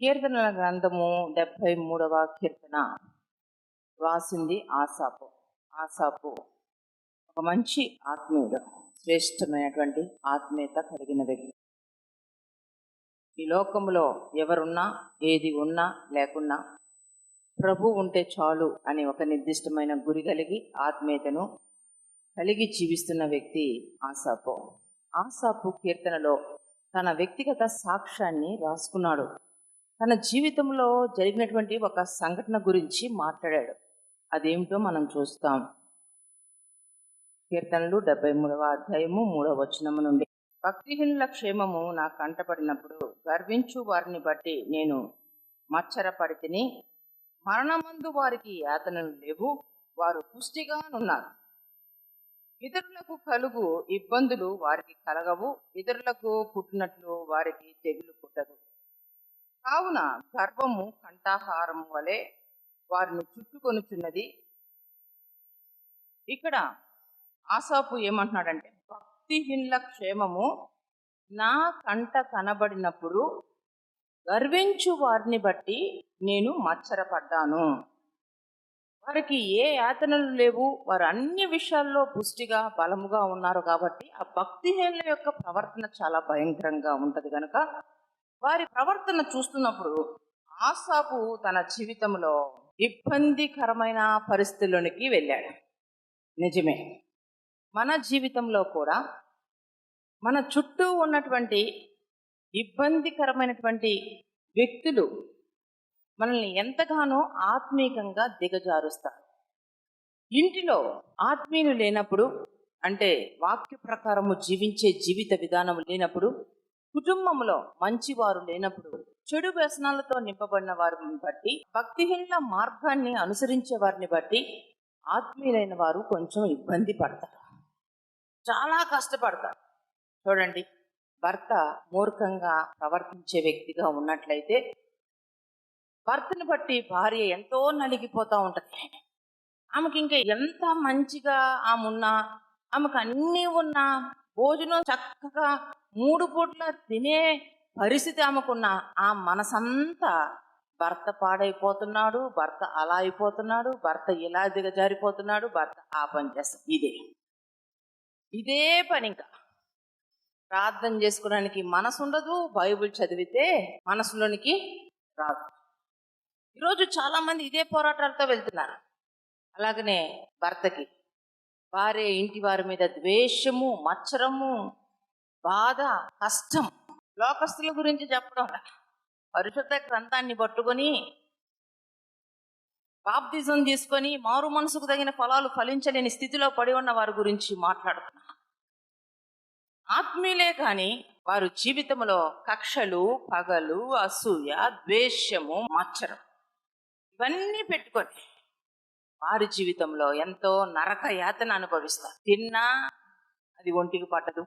కీర్తనల గ్రంథము డెబ్భై మూడవ కీర్తన. రాసింది ఆసాపు. ఆసాపు ఒక మంచి ఆత్మీయుడు శ్రేష్టమైనటువంటి ఆత్మీయత కలిగిన వ్యక్తి. ఈ లోకంలో ఎవరున్నా ఏది ఉన్నా లేకున్నా ప్రభు ఉంటే చాలు అని ఒక నిర్దిష్టమైన గురి కలిగి ఆత్మీయతను కలిగి జీవిస్తున్న వ్యక్తి ఆసాపు. ఆసాపు కీర్తనలో తన వ్యక్తిగత సాక్ష్యాన్ని రాసుకున్నాడు. తన జీవితంలో జరిగినటువంటి ఒక సంఘటన గురించి మాట్లాడాడు. అదేమిటో మనం చూస్తాం. కీర్తనలు డెబ్బై మూడవ అధ్యాయము మూడవ వచనము నుండి. భక్తిహీనుల క్షేమము నా కంటపడినప్పుడు గర్వించు వారిని బట్టి నేను మచ్చరపడి తిని మరణమందు వారికి యాతనలు లేవు. వారు పుష్టిగానున్నారు. ఇతరులకు కలుగు ఇబ్బందులు వారికి కలగవు. ఇతరులకు పుట్టినట్లు వారికి తెగులు పుట్టదు. కావున గర్వము కంఠాహారము వలె వారిని చుట్టుకొనుచున్నది. ఇక్కడ ఆసాపు ఏమంటున్నాడంటే భక్తిహీనుల క్షేమము నా కంట కనబడినప్పుడు గర్వించు వారిని బట్టి నేను మచ్చరపడ్డాను. వారికి ఏ యాతనలు లేవు. వారు అన్ని విషయాల్లో పుష్టిగా బలముగా ఉన్నారు కాబట్టి ఆ భక్తిహీనుల యొక్క ప్రవర్తన చాలా భయంకరంగా ఉంటుంది కనుక వారి ప్రవర్తన చూస్తున్నప్పుడు ఆసాపు తన జీవితంలో ఇబ్బందికరమైన పరిస్థితుల్లోనికి వెళ్ళాడు. నిజమే. మన జీవితంలో కూడా మన చుట్టూ ఉన్నటువంటి ఇబ్బందికరమైనటువంటి వ్యక్తులు మనల్ని ఎంతగానో ఆత్మీయంగా దిగజారుస్తారు. ఇంటిలో ఆత్మీయులు లేనప్పుడు అంటే వాక్య ప్రకారము జీవించే జీవిత విధానం లేనప్పుడు కుటుంబంలో మంచివారు లేనప్పుడు చెడు వ్యసనాలతో నింపబడిన వారిని బట్టి భక్తిహీనుల మార్గాన్ని అనుసరించే వారిని బట్టి ఆత్మీయులైన వారు కొంచెం ఇబ్బంది పడతారు. చాలా కష్టపడతారు. చూడండి భర్త మూర్ఖంగా ప్రవర్తించే వ్యక్తిగా ఉన్నట్లయితే భర్తను బట్టి భార్య ఎంతో నలిగిపోతూ ఉంటుంది. ఆమెకి ఇంకా ఎంత మంచిగా ఆమె ఉన్నా ఆమెకు అన్నీ ఉన్నా భోజనం చక్కగా మూడు పూట్ల తినే పరిస్థితి ఆమెకున్న ఆ మనసంతా భర్త పాడైపోతున్నాడు భర్త అలా అయిపోతున్నాడు భర్త ఇలా దిగజారిపోతున్నాడు భర్త ఆ పని చేస్తాడు. ఇదే. ఇదే పని ఇంకా. ప్రార్థన చేసుకోవడానికి మనసు ఉండదు బైబిల్ చదివితే మనసులోనికి రాదు. ఈరోజు చాలామంది ఇదే పోరాటాలతో వెళ్తున్నారు. అలాగనే భర్తకి. వారే ఇంటి వారి మీద ద్వేషము మచ్చరము బాధ కష్టం లోకస్తుల గురించి చెప్పడం పరిశుద్ధ గ్రంథాన్ని పట్టుకొని బాప్తిజం తీసుకొని మారు మనసుకు తగిన ఫలాలు ఫలించలేని స్థితిలో పడి ఉన్న వారి గురించి మాట్లాడుతున్నా. ఆత్మీయులే కానీ వారు జీవితంలో కక్షలు పగలు అసూయ ద్వేషము మచ్చరం ఇవన్నీ పెట్టుకొని వారి జీవితంలో ఎంతో నరక యాతన అనుభవిస్తారు. తిన్నా అది ఒంటికి పట్టదు.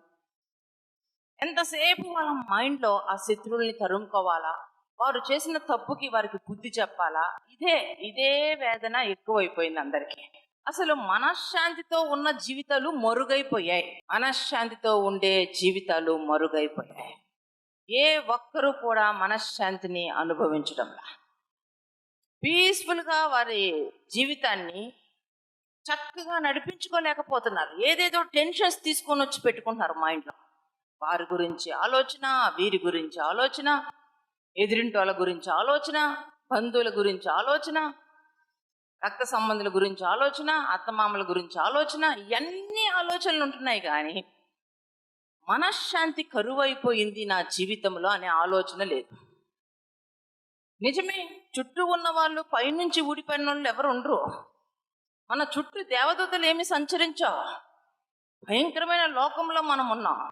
ఎంతసేపు వాళ్ళ మైండ్లో ఆ శత్రువుల్ని తరుముకోవాలా? వారు చేసిన తప్పుకి వారికి బుద్ధి చెప్పాలా? ఇదే ఇదే వేదన ఎక్కువైపోయింది అందరికీ. అసలు మనశ్శాంతితో ఉన్న జీవితాలు మరుగైపోయాయి. మనశ్శాంతితో ఉండే జీవితాలు మరుగైపోయాయి. ఏ ఒక్కరూ కూడా మనశ్శాంతిని అనుభవించడంలా. పీస్ఫుల్గా వారి జీవితాన్ని చక్కగా నడిపించుకోలేకపోతున్నారు. ఏదేదో టెన్షన్స్ తీసుకొని వచ్చి పెట్టుకుంటున్నారు మైండ్లో. వారి గురించి ఆలోచన వీరి గురించి ఆలోచన ఎదిరింటి వాళ్ళ గురించి ఆలోచన బంధువుల గురించి ఆలోచన రక్త సంబంధుల గురించి ఆలోచన అత్తమామల గురించి ఆలోచన ఇవన్నీ ఆలోచనలు ఉంటున్నాయి కానీ మనశ్శాంతి కరువైపోయింది నా జీవితంలో అనే ఆలోచన లేదు. నిజమే చుట్టూ ఉన్న వాళ్ళు పైనుంచి ఊడిపోయిన వాళ్ళు ఎవరు ఉండరు. మన చుట్టూ దేవదూతలు ఏమి సంచరించావు. భయంకరమైన లోకంలో మనం ఉన్నాం.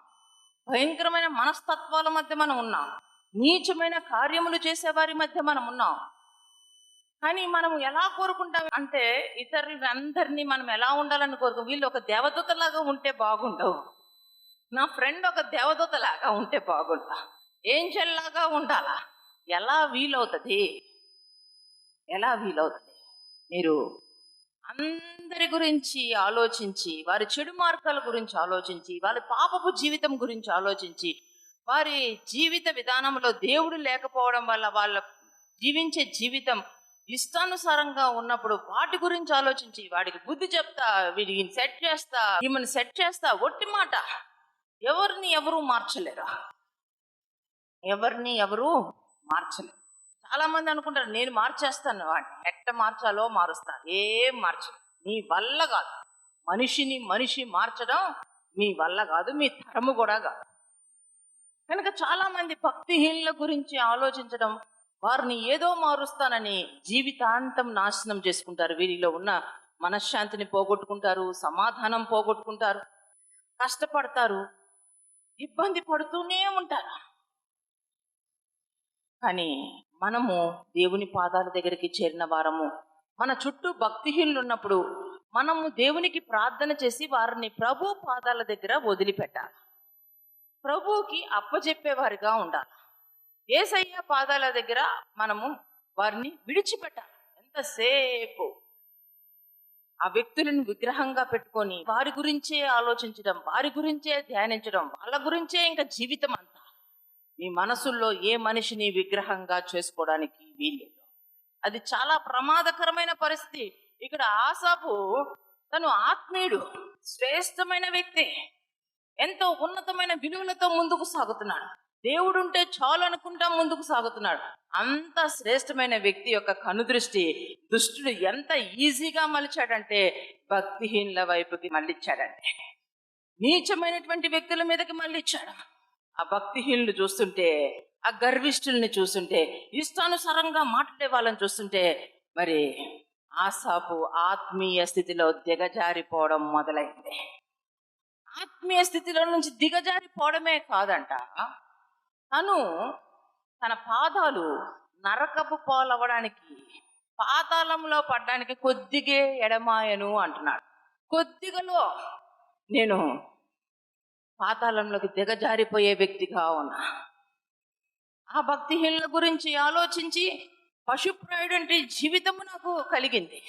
భయంకరమైన మనస్తత్వాల మధ్య మనం ఉన్నాం. నీచమైన కార్యములు చేసేవారి మధ్య మనం ఉన్నాం. కానీ మనం ఎలా కోరుకుంటాం అంటే ఇతరులందరినీ మనం ఎలా ఉండాలని కోరుకు వీళ్ళు ఒక దేవదూతలాగా ఉంటే బాగుండవు. నా ఫ్రెండ్ ఒక దేవదూతలాగా ఉంటే బాగుంటా ఏంజల్లాగా ఉండాలా? ఎలా వీలవుతుంది? ఎలా వీలవుతుంది? మీరు అందరి గురించి ఆలోచించి వారి చెడు మార్గాల గురించి ఆలోచించి వారి పాపపు జీవితం గురించి ఆలోచించి వారి జీవిత విధానంలో దేవుడు లేకపోవడం వల్ల వాళ్ళ జీవించే జీవితం ఇష్టానుసారంగా ఉన్నప్పుడు వాటి గురించి ఆలోచించి వాడికి బుద్ధి చెప్తా వీడికి సెట్ చేస్తా ఈమెను సెట్ చేస్తా ఒట్టి మాట. ఎవరిని ఎవరు మార్చలేరు? ఎవరిని ఎవరు మార్చలేరు. చాలా మంది అనుకుంటారు నేను మార్చేస్తాను. వాడిని ఎట్ట మార్చాలో మారుస్తాను ఏం మార్చను నీ వల్ల కాదు. మనిషిని మనిషి మార్చడం మీ వల్ల కాదు మీ తరము కూడా కాదు. కనుక చాలా మంది భక్తిహీనుల గురించి ఆలోచించడం వారిని ఏదో మారుస్తానని జీవితాంతం నాశనం చేసుకుంటారు. వీరిలో ఉన్న మనశ్శాంతిని పోగొట్టుకుంటారు సమాధానం పోగొట్టుకుంటారు కష్టపడతారు ఇబ్బంది పడుతూనే ఉంటారు. కానీ మనము దేవుని పాదాల దగ్గరికి చేరిన వారము. మన చుట్టూ భక్తిహీనులు ఉన్నప్పుడు మనము దేవునికి ప్రార్థన చేసి వారిని ప్రభు పాదాల దగ్గర వదిలిపెట్టాలి. ప్రభువుకి అప్పచెప్పేవారిగా ఉండాలి. ఏసయ్య పాదాల దగ్గర మనము వారిని విడిచిపెట్టాలి. ఎంతసేపు? ఆ వ్యక్తులను విగ్రహంగా పెట్టుకొని వారి గురించే ఆలోచించడం వారి గురించే ధ్యానించడం వాళ్ళ గురించే ఇంకా జీవితం అంతా మీ మనసుల్లో ఏ మనిషిని విగ్రహంగా చేసుకోవడానికి వీల్లేదు. అది చాలా ప్రమాదకరమైన పరిస్థితి. ఇక్కడ ఆసాపు తను ఆత్మీయుడు శ్రేష్టమైన వ్యక్తి. ఎంతో ఉన్నతమైన విలువలతో ముందుకు సాగుతున్నాడు. దేవుడు ఉంటే చాలు అనుకుంటా ముందుకు సాగుతున్నాడు. అంత శ్రేష్టమైన వ్యక్తి యొక్క కనుదృష్టి దుష్టుడు ఎంత ఈజీగా మలిచాడంటే భక్తిహీనుల వైపుకి మళ్ళిచ్చాడంటే. నీచమైనటువంటి వ్యక్తుల మీదకి మళ్ళిచ్చాడు. ఆ భక్తిహీనులు చూస్తుంటే ఆ గర్విష్ఠుల్ని చూస్తుంటే ఇష్టానుసారంగా మాట్లాడే వాళ్ళని చూస్తుంటే మరి ఆసాపు ఆత్మీయ స్థితిలో దిగజారిపోవడం మొదలైంది. ఆత్మీయ స్థితిలో నుంచి దిగజారిపోవడమే కాదంట. తను తన పాదాలు నరకపు పాలవ్వడానికి పాతాళంలో పడ్డానికి కొద్దిగే ఎడమాయను అంటున్నాడు. కొద్దిగలో నేను పాతాళంలోకి దిగజారిపోయే వ్యక్తిగా ఉన్నా ఆ భక్తిహీనుల గురించి ఆలోచించి పశుప్రాయుడు అంటే జీవితము నాకు కలిగింది.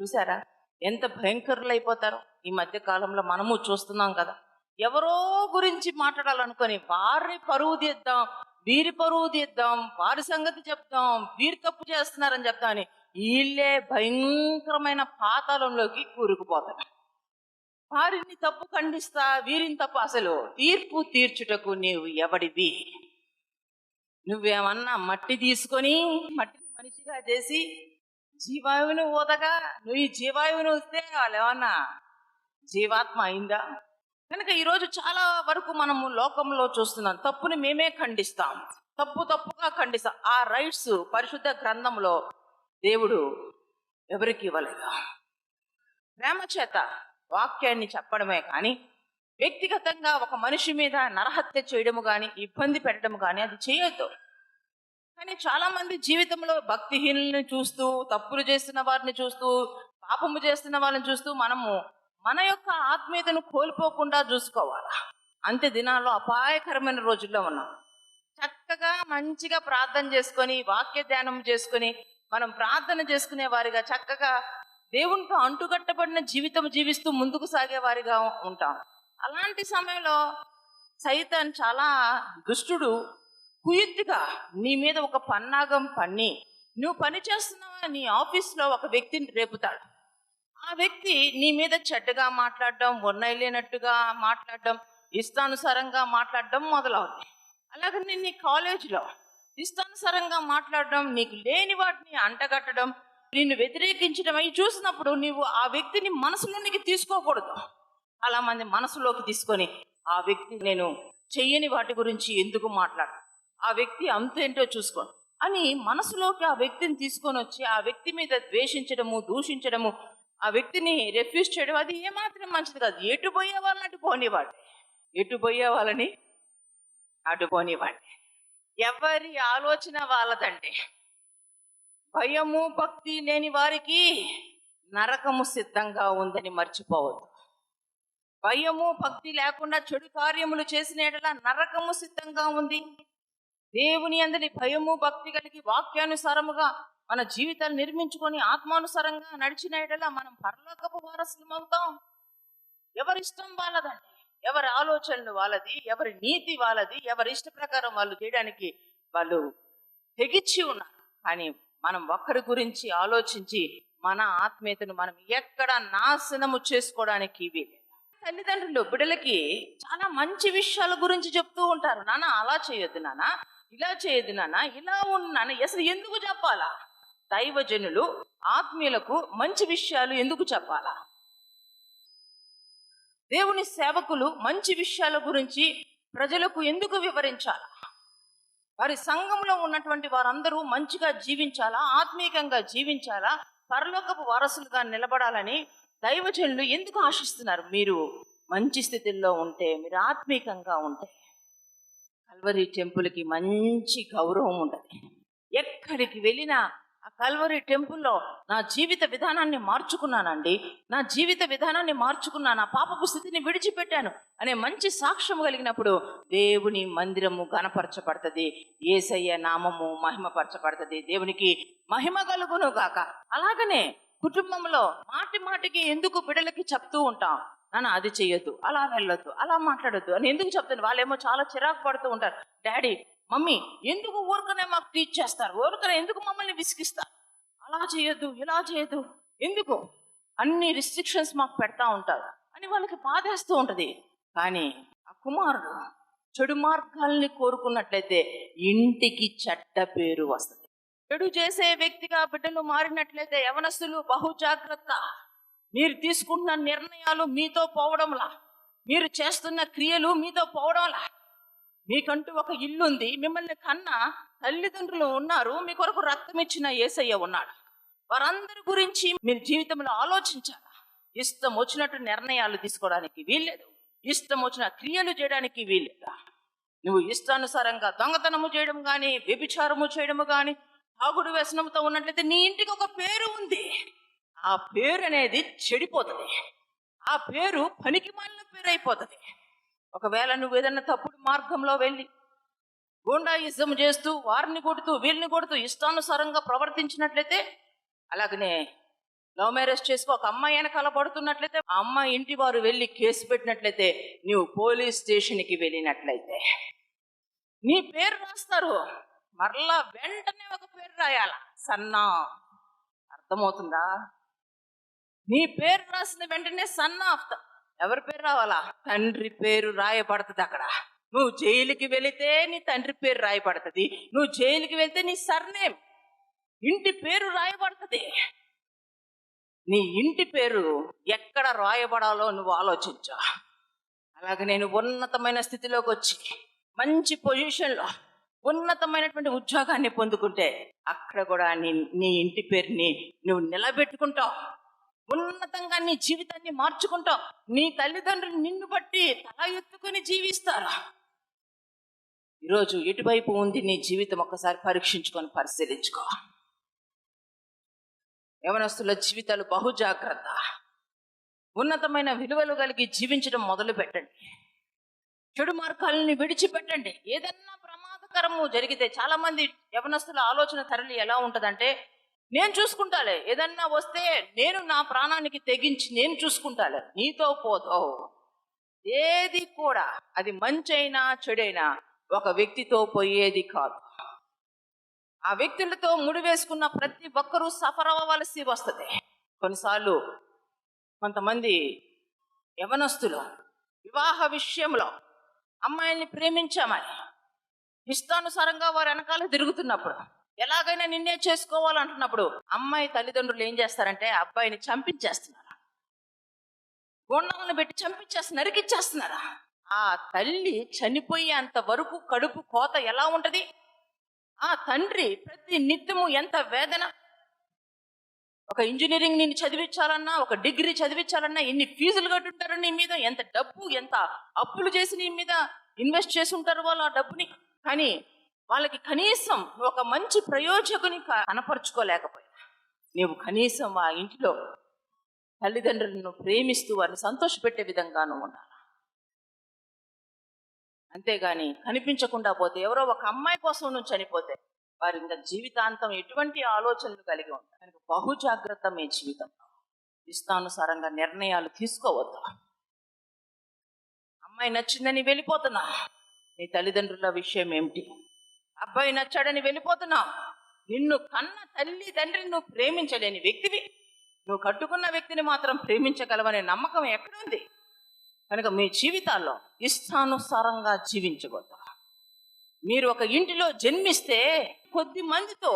చూసారా ఎంత భయంకరులు అయిపోతారో ఈ మధ్య కాలంలో మనము చూస్తున్నాం కదా. ఎవరో గురించి మాట్లాడాలనుకొని వారిని పరువు తీద్దాం వీరి పరువు తీద్దాం వారి సంగతి చెప్తాం వీరి తప్పు చేస్తున్నారని చెప్తామని వీళ్ళే భయంకరమైన పాతాళంలోకి కూరుకుపోతారు. వారిని తప్పు ఖండిస్తా వీరిని తప్పు అసలు తీర్పు తీర్చుటకు నీవు ఎవడివి? నువ్వేమన్నా మట్టి తీసుకొని మట్టిని మనిషిగా చేసి జీవాయువును ఊదగా నువ్వు ఈ జీవాయువును వస్తే వాళ్ళు ఏమన్నా జీవాత్మ అయిందా? కనుక ఈరోజు చాలా వరకు మనము లోకంలో చూస్తున్నాం తప్పుని మేమే ఖండిస్తాం తప్పు తప్పుగా ఖండిస్తాం. ఆ రైట్స్ పరిశుద్ధ గ్రంథంలో దేవుడు ఎవరికి ఇవ్వలేదు. ప్రేమ చేత వాక్యాన్ని చెప్పడమే కానీ వ్యక్తిగతంగా ఒక మనిషి మీద నరహత్య చేయడము కానీ ఇబ్బంది పెట్టడం కానీ అది చేయొద్దు. కానీ చాలామంది జీవితంలో భక్తిహీనుల్ని చూస్తూ తప్పులు చేస్తున్న వారిని చూస్తూ పాపము చేస్తున్న వాళ్ళని చూస్తూ మనము మన యొక్క ఆత్మీయతను కోల్పోకుండా చూసుకోవాలి? అంతే దినాల్లో అపాయకరమైన రోజుల్లో ఉన్నాం. చక్కగా మంచిగా ప్రార్థన చేసుకొని వాక్య ధ్యానం చేసుకొని మనం ప్రార్థన చేసుకునే వారిగా చక్కగా దేవునితో అంటుకట్టబడిన జీవితం జీవిస్తూ ముందుకు సాగే వారిగా ఉంటాం. అలాంటి సమయంలో సైతాన్ చాలా దుష్టుడు కుయుక్తిగా నీ మీద ఒక పన్నాగం పన్ని నువ్వు పని చేస్తున్నావా? నీ ఆఫీస్లో ఒక వ్యక్తిని రేపుతాడు. ఆ వ్యక్తి నీ మీద చెడ్డగా మాట్లాడడం ఉన్నయలేనట్టుగా మాట్లాడడం ఇష్టానుసారంగా మాట్లాడడం మొదలవుతుంది అలాగే నేను నీ కాలేజీలో ఇష్టానుసారంగా మాట్లాడడం నీకు లేని వాటిని అంటగట్టడం నిన్ను వ్యతిరేకించడం అవి చూసినప్పుడు నీవు ఆ వ్యక్తిని మనసులోనికి తీసుకోకూడదు. చాలా మంది మనసులోకి తీసుకొని ఆ వ్యక్తి నేను చెయ్యని వాటి గురించి ఎందుకు మాట్లాడు ఆ వ్యక్తి అంతేంటో చూసుకోను. అని మనసులోకి ఆ వ్యక్తిని తీసుకొని వచ్చి ఆ వ్యక్తి మీద ద్వేషించడము దూషించడము ఆ వ్యక్తిని రెఫ్యూజ్ చేయడం అది ఏమాత్రం మంచిది కాదు. ఎటు పోయే వాళ్ళని అటు పోనివాడు ఎటు పోయే వాళ్ళని అటు పోనివాడు ఎవరి ఆలోచన వాళ్ళదండి. భయము భక్తి లేని వారికి నరకము సిద్ధంగా ఉందని మర్చిపోవద్దు. భయము భక్తి లేకుండా చెడు కార్యములు చేసిన ఎడల నరకము సిద్ధంగా ఉంది. దేవుని అందరి భయము భక్తి కలిగి వాక్యానుసారముగా మన జీవితాలు నిర్మించుకొని ఆత్మానుసారంగా నడిచిన ఎడల మనం పరలోకపు వారసులం అవుతాం. ఎవరిష్టం వాళ్ళదండి? ఎవరి ఆలోచనలు వాళ్ళది? ఎవరి నీతి వాళ్ళది? ఎవరి ఇష్ట ప్రకారం వాళ్ళు చేయడానికి వాళ్ళు తెగిచ్చి ఉన్నారు. కానీ మనం ఒకరి గురించి ఆలోచించి మన ఆత్మీయతను మనం ఎక్కడ నాశనము చేసుకోవడానికి వీలు తల్లిదండ్రులు బిడ్డలకి చాలా మంచి విషయాల గురించి చెప్తూ ఉంటారు. నాన్న అలా చేయొద్దు నాన్న ఇలా చేయొద్దు నాన్న ఇలా ఉండు నాన్న అసలు ఎందుకు చెప్పాలా? దైవజనులు ఆత్మీయులకు మంచి విషయాలు ఎందుకు చెప్పాలా? దేవుని సేవకులు మంచి విషయాల గురించి ప్రజలకు ఎందుకు వివరించాలా? వారి సంఘంలో ఉన్నటువంటి వారందరూ మంచిగా జీవించాలా ఆత్మీయంగా జీవించాలా పరలోకపు వారసులుగా నిలబడాలని దైవజనులు ఎందుకు ఆశిస్తున్నారు? మీరు మంచి స్థితిలో ఉంటే మీరు ఆత్మీకంగా ఉంటే కల్వరి టెంపుల్కి మంచి గౌరవం ఉంటుంది. ఎక్కడికి వెళ్ళినా ఆ కల్వరి టెంపుల్లో నా జీవిత విధానాన్ని మార్చుకున్నానండి. నా జీవిత విధానాన్ని మార్చుకున్నాను నా పాపపు స్థితిని విడిచిపెట్టాను అనే మంచి సాక్ష్యం కలిగినప్పుడు దేవుని మందిరము గణపరచబడుతుంది ఏసయ్య నామము మహిమపరచబడుతుంది. దేవునికి మహిమ కలుగును గాక. అలాగనే కుటుంబంలో మాటి మాటికి ఎందుకు బిడలకి చెప్తూ ఉంటాం? నాన్న అది చెయ్యొద్దు. అలా వెళ్ళొద్దు. అలా మాట్లాడొద్దు అని ఎందుకు చెప్తాను వాళ్ళేమో చాలా చిరాకు పడుతూ ఉంటారు. డాడీ మమ్మీ ఎందుకు ఊరికనే మాకు టీచ్ చేస్తారు ఊరికనే ఎందుకు మమ్మల్ని విసిగిస్తారు? అలా చేయొద్దు ఇలా చేయొద్దు. ఎందుకు? అన్ని రిస్ట్రిక్షన్స్ మాకు పెడతా ఉంటారు. అని వాళ్ళకి బాధేస్తూ ఉంటుంది. కానీ ఆ కుమారుడు చెడు మార్గాల్ని కోరుకున్నట్లయితే ఇంటికి చెడ్డ పేరు వస్తుంది. చెడు చేసే వ్యక్తిగా బిడ్డలు మారినట్లయితే యవనస్తులు బహు జాగ్రత్త. మీరు తీసుకుంటున్న నిర్ణయాలు మీతో పోవడంలా. మీరు చేస్తున్న క్రియలు మీతో పోవడంలా. మీకంటూ ఒక ఇల్లుంది. మిమ్మల్ని కన్న తల్లిదండ్రులు ఉన్నారు. మీ కొరకు రక్తం ఇచ్చిన ఏసయ్య ఉన్నాడు. వారందరి గురించి మీరు జీవితంలో ఆలోచించాలి? ఇష్టం వచ్చినట్టు నిర్ణయాలు తీసుకోవడానికి వీల్లేదు. ఇష్టం వచ్చిన క్రియలు చేయడానికి వీల్లేదు? నువ్వు ఇష్టానుసారంగా దొంగతనము చేయడం కానీ వ్యభిచారము చేయడము కానీ తాగుడు వ్యసనంతో ఉన్నట్లయితే నీ ఇంటికి ఒక పేరు ఉంది. ఆ పేరు అనేది చెడిపోతుంది. ఆ పేరు పనికి మాలిన పేరు అయిపోతుంది ఒకవేళ నువ్వు ఏదైనా తప్పుడు మార్గంలో వెళ్ళి గూండాయిజం చేస్తూ వారిని కొడుతూ వీళ్ళని కొడుతూ ఇష్టానుసారంగా ప్రవర్తించినట్లయితే అలాగనే లవ్ మ్యారేజ్ చేసుకో ఒక అమ్మాయి వెనకాల పడుతున్నట్లయితే ఆ అమ్మాయి ఇంటి వారు వెళ్ళి కేసు పెట్టినట్లయితే నువ్వు పోలీస్ స్టేషన్కి వెళ్ళినట్లయితే. నీ పేరు రాస్తారు. మరలా వెంటనే ఒక పేరు రాయాల? సన్నా. అర్థమవుతుందా? నీ పేరు రాసిన వెంటనే సన్ ఆఫ్ ఎవరి పేరు రావాలా? తండ్రి పేరు రాయబడుతుంది అక్కడ. నువ్వు జైలుకి వెళితే నీ తండ్రి పేరు రాయబడుతుంది. నువ్వు జైలుకి వెళ్తే నీ సర్నేమ్ ఇంటి పేరు రాయబడుతుంది. నీ ఇంటి పేరు ఎక్కడ రాయబడాలో నువ్వు ఆలోచించా. అలాగే నేను ఉన్నతమైన స్థితిలోకి వచ్చి మంచి పొజిషన్లో ఉన్నతమైనటువంటి ఉద్యోగాన్ని పొందుకుంటే అక్కడ కూడా నీ నీ ఇంటి పేరుని నువ్వు నిలబెట్టుకుంటావు. ఉన్నతంగా నీ జీవితాన్ని మార్చుకుంటావు. నీ తల్లిదండ్రులు నిన్ను బట్టి తల ఎత్తుకొని జీవిస్తారు. ఈరోజు ఎటువైపు ఉంది నీ జీవితం ఒక్కసారి పరీక్షించుకొని పరిశీలించుకో. యవనస్తుల జీవితాలు బహు జాగ్రత్త. ఉన్నతమైన విలువలు కలిగి జీవించడం మొదలు పెట్టండి. చెడు మార్గాలని విడిచిపెట్టండి. ఏదన్నా ప్రమాదకరము జరిగితే చాలామంది యవనస్తుల ఆలోచన తరలి ఎలా ఉంటుందంటే నేను చూసుకుంటాలే. ఏదన్నా వస్తే నేను నా ప్రాణానికి తెగించి నేను చూసుకుంటాలే. నీతో పోతో ఏది కూడా అది మంచైనా చెడైనా ఒక వ్యక్తితో పోయేది కాదు. ఆ వ్యక్తులతో ముడివేసుకున్న ప్రతి ఒక్కరూ సఫర్ అవ్వవలసి వస్తుంది. కొన్నిసార్లు కొంతమంది యవనస్తులు వివాహ విషయంలో అమ్మాయిల్ని ప్రేమించామని ఇష్టానుసారంగా వారు వెనకాల తిరుగుతున్నప్పుడు ఎలాగైనా నిన్నే చేసుకోవాలంటున్నప్పుడు అమ్మాయి తల్లిదండ్రులు ఏం చేస్తారంటే అబ్బాయిని చంపించేస్తున్నారు? గుండాలను పెట్టి చంపించేసి నరికిచ్చేస్తున్నారా? ఆ తల్లి చనిపోయేంత వరకు కడుపు కోత ఎలా ఉంటది? ఆ తండ్రి ప్రతి నిత్యము ఎంత వేదన? ఒక ఇంజనీరింగ్ నేను చదివించాలన్నా ఒక డిగ్రీ చదివించాలన్నా ఎన్ని ఫీజులు కట్టుంటారు నీ మీద? ఎంత డబ్బు ఎంత అప్పులు చేసి నీ మీద ఇన్వెస్ట్ చేసి ఉంటారు వాళ్ళు ఆ డబ్బుని? కానీ వాళ్ళకి కనీసం ఒక మంచి ప్రయోజకుని కనపరుచుకోలేకపోయా నీవు కనీసం ఆ ఇంట్లో తల్లిదండ్రులను ప్రేమిస్తూ వారిని సంతోషపెట్టే విధంగాను ఉండాలి? అంతేగాని కనిపించకుండా పోతే ఎవరో ఒక అమ్మాయి కోసం నువ్వు చనిపోతే వారి ఇంకా జీవితాంతం ఎటువంటి ఆలోచనలు కలిగి ఉంటారు కనుక బహు జాగ్రత్త మీ జీవితం. ఇష్టానుసారంగా నిర్ణయాలు తీసుకోవద్దు. అమ్మాయి నచ్చిందని వెళ్ళిపోతున్నా. నీ తల్లిదండ్రుల విషయం ఏమిటి? అబ్బాయి నచ్చాడని వెళ్ళిపోతున్నావు. నిన్ను కన్న తల్లి తండ్రిని నువ్వు ప్రేమించలేని వ్యక్తివి. నువ్వు కట్టుకున్న వ్యక్తిని మాత్రం ప్రేమించగలవనే నమ్మకం ఎక్కడుంది? కనుక మీ జీవితాల్లో ఇష్టానుసారంగా జీవించకూడదు మీరు ఒక ఇంటిలో జన్మిస్తే కొద్ది మందితో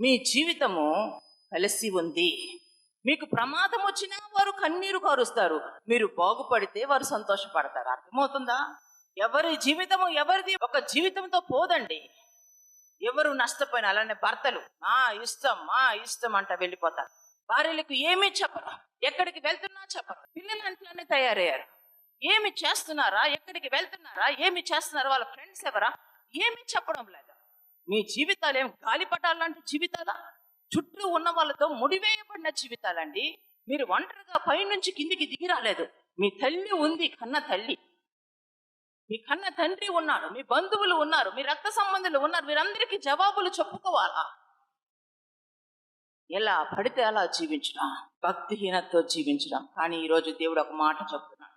మీ జీవితము కలిసి ఉంది. మీకు ప్రమాదం వచ్చినా వారు కన్నీరు కారుస్తారు. మీరు బాగుపడితే వారు సంతోషపడతారు. అర్థమవుతుందా? ఎవరి జీవితము ఎవరిది? ఒక జీవితంతో పోదండి. ఎవరు నష్టపోయిన అలానే భర్తలు మా ఇష్టం మా ఇష్టం అంట వెళ్ళిపోతారు. భార్యలకు ఏమీ చెప్పరు. ఎక్కడికి వెళ్తున్నా చెప్పరు. పిల్లలు అంట్లోనే తయారయ్యారు. ఏమి చేస్తున్నారా? ఎక్కడికి వెళ్తున్నారా? ఏమి చేస్తున్నారా? వాళ్ళ ఫ్రెండ్స్ ఎవరా? ఏమీ చెప్పడం లేదు. మీ జీవితాలు ఏం గాలిపటాలు లాంటి జీవితాలా? చుట్టూ ఉన్న వాళ్ళతో ముడివేయబడిన జీవితాలండి. మీరు ఒంటరిగా పైనుంచి కిందికి దిగి రాలేదు. మీ తల్లి ఉంది కన్న తల్లి. మీ కన్న తండ్రి ఉన్నాడు మీ బంధువులు ఉన్నారు మీ రక్త సంబంధులు ఉన్నారు మీరందరికీ జవాబులు చెప్పుకోవాలా? ఎలా పడితే అలా జీవించడం భక్తిహీనతతో జీవించడం. కానీ ఈరోజు దేవుడు ఒక మాట చెప్తున్నాడు.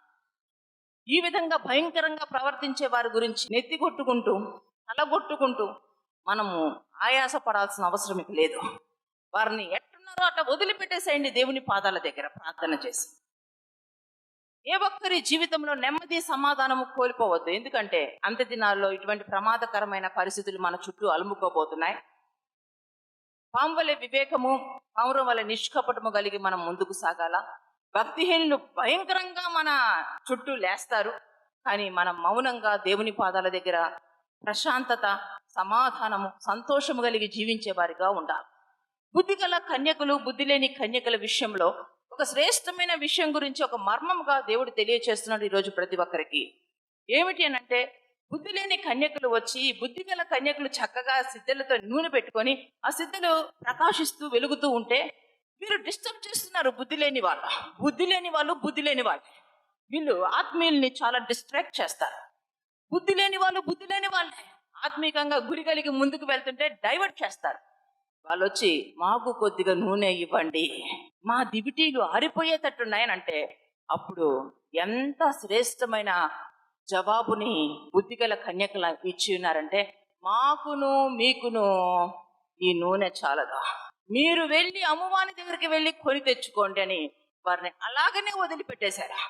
ఈ విధంగా భయంకరంగా ప్రవర్తించే వారి గురించి నెత్తి కొట్టుకుంటూ తలగొట్టుకుంటూ మనము ఆయాస పడాల్సిన అవసరం లేదు. వారిని ఎట్టున్నారో అట్లా వదిలిపెట్టేసేయండి దేవుని పాదాల దగ్గర ప్రార్థన చేసి. ఏ ఒక్కరి జీవితంలో నెమ్మది సమాధానము కోల్పోవద్దు. ఎందుకంటే అంత్య దినాల్లో ఇటువంటి ప్రమాదకరమైన పరిస్థితులు మన చుట్టూ అలుముకోబోతున్నాయి. పాము వలె వివేకము పౌరం వలె నిష్కపటము కలిగి మనం ముందుకు సాగాల. భక్తిహీనులు భయంకరంగా మన చుట్టూ లేస్తారు. కానీ మనం మౌనంగా దేవుని పాదాల దగ్గర ప్రశాంతత సమాధానము సంతోషము కలిగి జీవించే వారిగా ఉండాలి. బుద్ధి గల కన్యకులు బుద్ధి లేని కన్యకల విషయంలో ఒక శ్రేష్టమైన విషయం గురించి ఒక మర్మముగా దేవుడు తెలియచేస్తున్నాడు ఈరోజు ప్రతి ఒక్కరికి. ఏమిటి అని అంటే బుద్ధి లేని కన్యకులు వచ్చి బుద్ధి గల కన్యకులు చక్కగా సిద్ధలతో నూనె పెట్టుకొని ఆ సిద్ధలు ప్రకాశిస్తూ వెలుగుతూ ఉంటే వీరు డిస్టర్బ్ చేస్తున్నారు బుద్ధి లేని వాళ్ళు. బుద్ధి లేని వాళ్ళు బుద్ధి లేని వాళ్ళు. వీళ్ళు ఆత్మీయుల్ని చాలా డిస్ట్రాక్ట్ చేస్తారు. బుద్ధి లేని వాళ్ళు బుద్ధి లేని వాళ్ళే. ఆత్మీయంగా గురి కలిగి ముందుకు వెళ్తుంటే డైవర్ట్ చేస్తారు. వాళ్ళు వచ్చి మాకు కొద్దిగా నూనె ఇవ్వండి. మా దివిటీలు ఆరిపోయేటట్టున్నాయనంటే అప్పుడు ఎంత శ్రేష్టమైన జవాబుని బుద్ధిగల కన్యకల ఇచ్చి ఉన్నారంటే మాకును మీకును ఈ నూనె చాలదా. మీరు వెళ్ళి అమ్మవాని దగ్గరికి వెళ్ళి కొని తెచ్చుకోండి అని వారిని అలాగనే వదిలిపెట్టేశారా.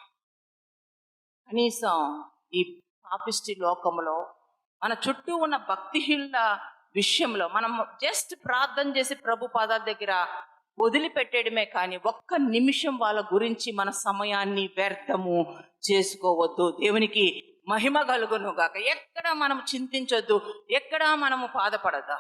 కనీసం ఈ పాపిష్టి లోకంలో మన చుట్టూ ఉన్న భక్తిహీనుల విషయంలో మనం జస్ట్ ప్రార్థన చేసి ప్రభు పాదాల దగ్గర వదిలిపెట్టేయడమే కానీ ఒక్క నిమిషం వాళ్ళ గురించి మన సమయాన్ని వ్యర్థము చేసుకోవద్దు. దేవునికి మహిమ కలుగును గాక. ఎక్కడ మనం చింతించొద్దు ఎక్కడ మనము బాధపడద్దు.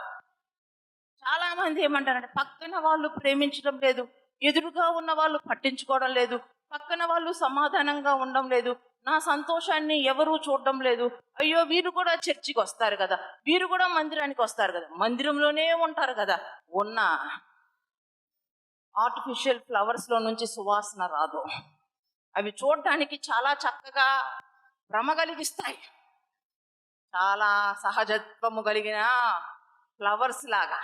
చాలా మంది ఏమంటారంటే పక్కన వాళ్ళు ప్రేమించడం లేదు. ఎదురుగా ఉన్న వాళ్ళు పట్టించుకోవడం లేదు పక్కన వాళ్ళు సమాధానంగా ఉండడం లేదు నా సంతోషాన్ని ఎవరూ చూడడం లేదు. అయ్యో వీరు కూడా చర్చికి వస్తారు కదా వీరు కూడా మందిరానికి వస్తారు కదా మందిరంలోనే ఉంటారు కదా. ఉన్న ఆర్టిఫిషియల్ ఫ్లవర్స్లో నుంచి సువాసన రాదు. అవి చూడటానికి చాలా చక్కగా భ్రమ కలిగిస్తాయి. చాలా సహజత్వము కలిగిన ఫ్లవర్స్ లాగా.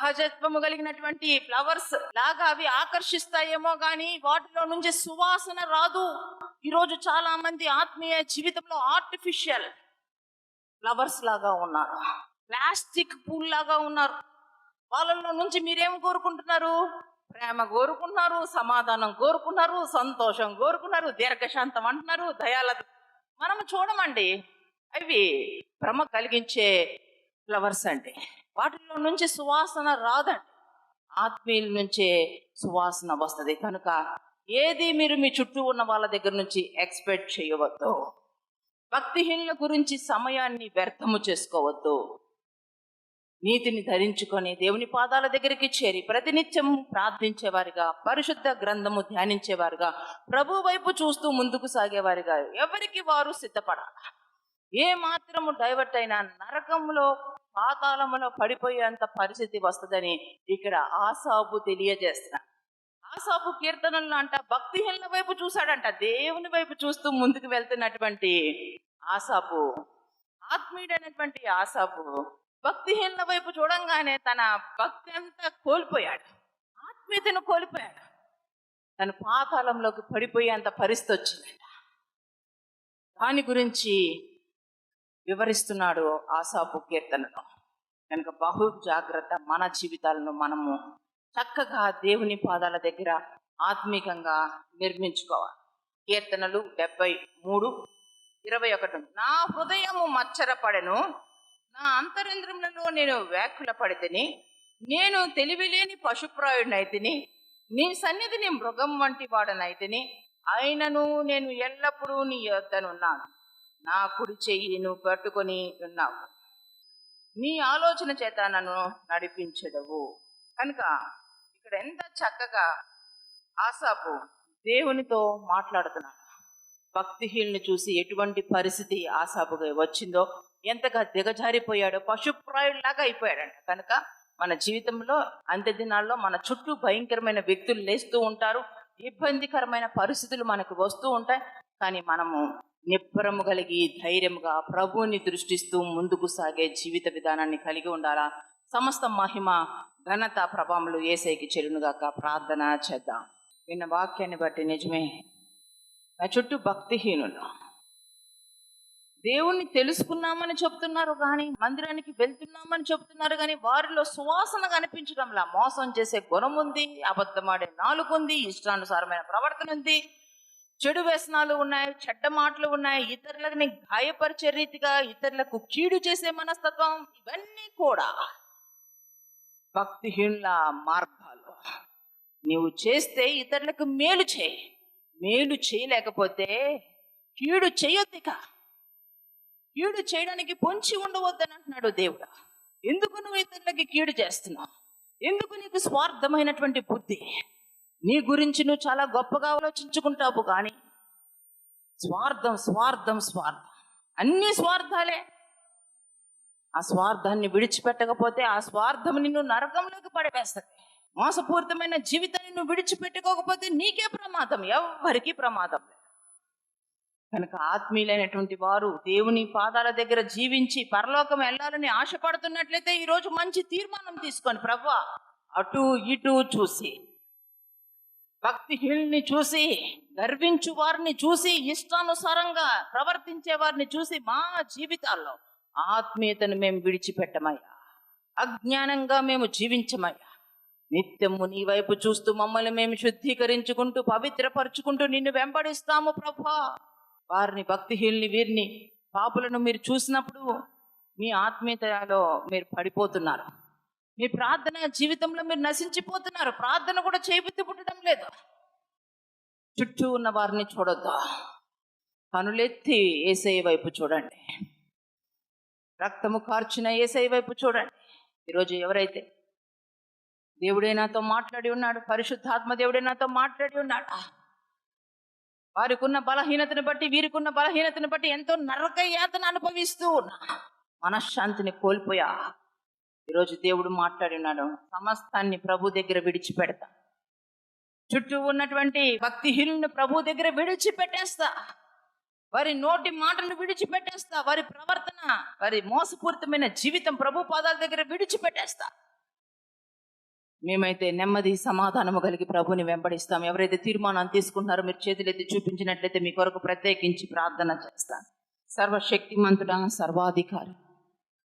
సహజత్వము కలిగినటువంటి ఫ్లవర్స్ లాగా అవి ఆకర్షిస్తాయేమో కానీ వాటిలో నుంచి సువాసన రాదు. ఈరోజు చాలా మంది ఆత్మీయ జీవితంలో ఆర్టిఫిషియల్ ఫ్లవర్స్ లాగా ఉన్నారు. ప్లాస్టిక్ పూల్ లాగా ఉన్నారు. వాళ్ళలో నుంచి మీరేం కోరుకుంటున్నారు? ప్రేమ కోరుకున్నారు సమాధానం కోరుకున్నారు సంతోషం కోరుకున్నారు దీర్ఘశాంతం అంటున్నారు దయాల మనం చూడమండి. అవి భ్రమ కలిగించే ఫ్లవర్స్ అండి. వాటిలో నుంచి సువాసన రాదండి. ఆత్మీయుల నుంచే సువాసన వస్తుంది. కనుక ఏది మీరు మీ చుట్టూ ఉన్న వాళ్ళ దగ్గర నుంచి ఎక్స్పెక్ట్ చేయవద్దు. భక్తిహీనుల గురించి సమయాన్ని వ్యర్థము చేసుకోవద్దు. నీతిని ధరించుకొని దేవుని పాదాల దగ్గరికి చేరి ప్రతినిత్యం ప్రార్థించేవారిగా పరిశుద్ధ గ్రంథము ధ్యానించేవారుగా ప్రభు వైపు చూస్తూ ముందుకు సాగేవారిగా ఎవరికి వారు సిద్ధపడాలి? ఏ మాత్రము డైవర్ట్ అయినా నరకంలో పాతాళములో పడిపోయేంత పరిస్థితి వస్తుందని ఇక్కడ ఆసాబు తెలియజేస్తున్నా. ఆసాబు కీర్తనల్లో అంట భక్తిహీనుల వైపు చూశాడంట దేవుని వైపు చూస్తూ ముందుకు వెళ్తున్నటువంటి ఆసాపు ఆత్మీయుడైనటువంటి ఆసాపు భక్తిహీనుల వైపు చూడంగానే తన భక్తి అంతా కోల్పోయాడు. ఆత్మీయతను కోల్పోయాడు. తన పాతాళంలోకి పడిపోయేంత పరిస్థితి వచ్చిందంట. దాని గురించి వివరిస్తున్నాడు ఆశాపు కీర్తనను కనుక బహు జాగ్రత్త మన జీవితాలను మనము చక్కగా దేవుని పాదాల దగ్గర ఆత్మీకంగా నిర్మించుకోవాలి. కీర్తనలు డెబ్బై మూడు ఇరవై ఒకటి. నా హృదయము మచ్చరపడెను నా అంతరింద్రములలో నేను వ్యాకుల పడితేని నేను తెలివిలేని పశుప్రాయుడినైతిని నీ సన్నిధిని మృగం వంటి వాడనైతిని అయినను నేను ఎల్లప్పుడూ నీ యొద్దనున్నాను. నా కుడి చెయ్యి నువ్వు పట్టుకొని ఉన్నావు. నీ ఆలోచన చేత నన్ను నడిపించదవు కనుక ఇక్కడ ఎంత చక్కగా ఆసాపు దేవునితో మాట్లాడుతున్నాడు. భక్తిహీనుని చూసి ఎటువంటి పరిస్థితి ఆసాపుగా వచ్చిందో ఎంతగా దిగజారిపోయాడో పశుప్రాయుడిలాగా అయిపోయాడంట. కనుక మన జీవితంలో అంత్య దినాల్లో మన చుట్టూ భయంకరమైన వ్యక్తులు లేస్తూ ఉంటారు. ఇబ్బందికరమైన పరిస్థితులు మనకు వస్తూ ఉంటాయి. కానీ మనము నిబ్బరము కలిగి ధైర్యముగా ప్రభువుని దృష్టిస్తూ ముందుకు సాగే జీవిత విధానాన్ని కలిగి ఉండాలా? సమస్త మహిమ ఘనత ప్రభావములు ఏసైకి చెరునుగాక ప్రార్థన చేద్దాం. విన్న వాక్యాన్ని బట్టి నిజమే నా చుట్టూ భక్తిహీనులు. దేవుణ్ణి తెలుసుకున్నామని చెప్తున్నారు కానీ మందిరానికి వెళ్తున్నామని చెప్తున్నారు కానీ వారిలో సువాసన కనిపించడంలా మోసం చేసే గుణం ఉంది అబద్ధమాడే నాలుగు ఉంది ఇష్టానుసారమైన ప్రవర్తన ఉంది. చెడు వ్యసనాలు ఉన్నాయి చెడ్డ మాటలు ఉన్నాయి ఇతరులని గాయపరిచే రీతిగా ఇతరులకు కీడు చేసే మనస్తత్వం ఇవన్నీ కూడా భక్తిహీనుల మార్గాలు. నీవు చేస్తే ఇతరులకు మేలు చేయి. మేలు చేయలేకపోతే కీడు చేయొద్దిక కీడు చేయడానికి పొంచి ఉండవద్దని అంటున్నాడు దేవుడు. ఎందుకు నువ్వు ఇతరులకి కీడు చేస్తున్నావు? ఎందుకు నీకు స్వార్థమైనటువంటి బుద్ధి? నీ గురించి నువ్వు చాలా గొప్పగా ఆలోచించుకుంటావు కానీ స్వార్థం స్వార్థం స్వార్థం. అన్ని స్వార్థాలే. ఆ స్వార్థాన్ని విడిచిపెట్టకపోతే ఆ స్వార్థం నిన్ను నరకంలోకి పడవేస్తుంది మోసపూరితమైన జీవితాన్ని నువ్వు విడిచిపెట్టుకోకపోతే నీకే ప్రమాదం ఎవ్వరికి ప్రమాదం కనుక ఆత్మీయులైనటువంటి వారు దేవుని పాదాల దగ్గర జీవించి పరలోకం వెళ్ళాలని ఆశపడుతున్నట్లయితే ఈరోజు మంచి తీర్మానం తీసుకొని ప్రభా అటు ఇటు చూసి భక్తిహీనుని చూసి గర్వించు వారిని చూసి ఇష్టానుసారంగా ప్రవర్తించే వారిని చూసి మా జీవితాల్లో ఆత్మీయతను మేము విడిచిపెట్టమయ్యా. అజ్ఞానంగా మేము జీవించమయ్యా. నిత్యము నీ వైపు చూస్తూ మమ్మల్ని మేము శుద్ధీకరించుకుంటూ పవిత్రపరుచుకుంటూ నిన్ను వెంబడిస్తాము ప్రభా. వారిని భక్తిహీనుని వీరిని పాపులను మీరు చూసినప్పుడు మీ ఆత్మీయతలో మీరు పడిపోతున్నారు. మీ ప్రార్థన జీవితంలో మీరు నశించిపోతున్నారు. ప్రార్థన కూడా చేపత్తి పుట్టడం లేదు. చుట్టూ ఉన్న వారిని చూడొద్దు. కనులెత్తి ఏసఐ వైపు చూడండి. రక్తము కార్చిన ఏసఐ వైపు చూడండి. ఈరోజు ఎవరైతే దేవుడే నాతో మాట్లాడి ఉన్నాడు పరిశుద్ధాత్మ దేవుడే నాతో మాట్లాడి ఉన్నాడు వారికి ఉన్న బలహీనతను బట్టి వీరికి ఉన్న బలహీనతను బట్టి ఎంతో నరక యాతన అనుభవిస్తూ ఉన్నా మనశ్శాంతిని కోల్పోయా. ఈరోజు దేవుడు మాట్లాడినాడు సమస్తాన్ని ప్రభు దగ్గర విడిచిపెడతా. చుట్టూ ఉన్నటువంటి భక్తిహీనుని ప్రభు దగ్గర విడిచిపెట్టేస్తా. వారి నోటి మాటలు విడిచిపెట్టేస్తా. వారి ప్రవర్తన వారి మోసపూరితమైన జీవితం ప్రభు పాదాల దగ్గర విడిచిపెట్టేస్తా. మేమైతే నెమ్మది సమాధానము కలిగి ప్రభుని వెంబడిస్తాం. ఎవరైతే తీర్మానం తీసుకుంటున్నారో మీరు చేతులెత్తి చూపించినట్లయితే మీ కొరకు ప్రత్యేకించి ప్రార్థన చేస్తాను సర్వశక్తిమంతుడా సర్వాధికారి.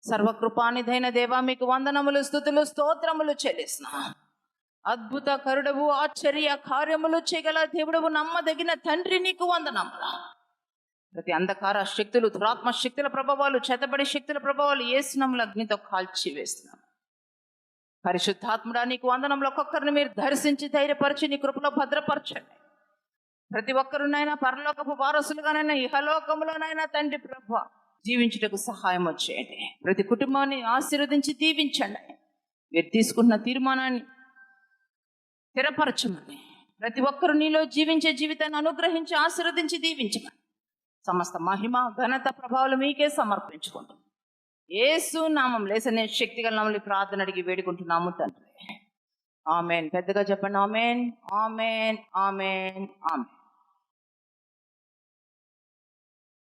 సర్వకృపానిధైన దేవా మీకు వందనములు స్థుతులు స్తోత్రములు చెల్లిస్తున్నా. అద్భుత కరుడవు ఆశ్చర్య కార్యములు చేయగల దేవుడవు నమ్మదగిన తండ్రి నీకు వందనములు. ప్రతి అంధకార శక్తులు దురాత్మ శక్తుల ప్రభావాలు చేతబడి శక్తుల ప్రభావాలు ఏసునముల అగ్నితో కాల్చి వేస్తున్నాం పరిశుద్ధాత్ముడా నీకు వందనంలో ఒక్కొక్కరిని మీరు దర్శించి ధైర్యపరిచి నీ కృపలో భద్రపరచండి. ప్రతి ఒక్కరునైనా పరలోకపు వారసులుగానైనా ఇహలోకములోనైనా తండ్రి ప్రభా జీవించుటకు సహాయం వచ్చేయండి ప్రతి కుటుంబాన్ని ఆశీర్వదించి దీవించండి. మీరు తీసుకున్న తీర్మానాన్ని స్థిరపరచమని ప్రతి ఒక్కరు నీలో జీవించే జీవితాన్ని అనుగ్రహించి ఆశీర్వదించి దీవించమని సమస్త మహిమ ఘనత ప్రభావాలు మీకే సమర్పించుకుంటాం ఏసు నామం లేసనే శక్తి గల నామములు ప్రార్థన అడిగి వేడుకుంటున్నాము తండ్రి. ఆమెన్. పెద్దగా చెప్పండి ఆమెన్ ఆమెన్ ఆమెన్ ఆమెన్.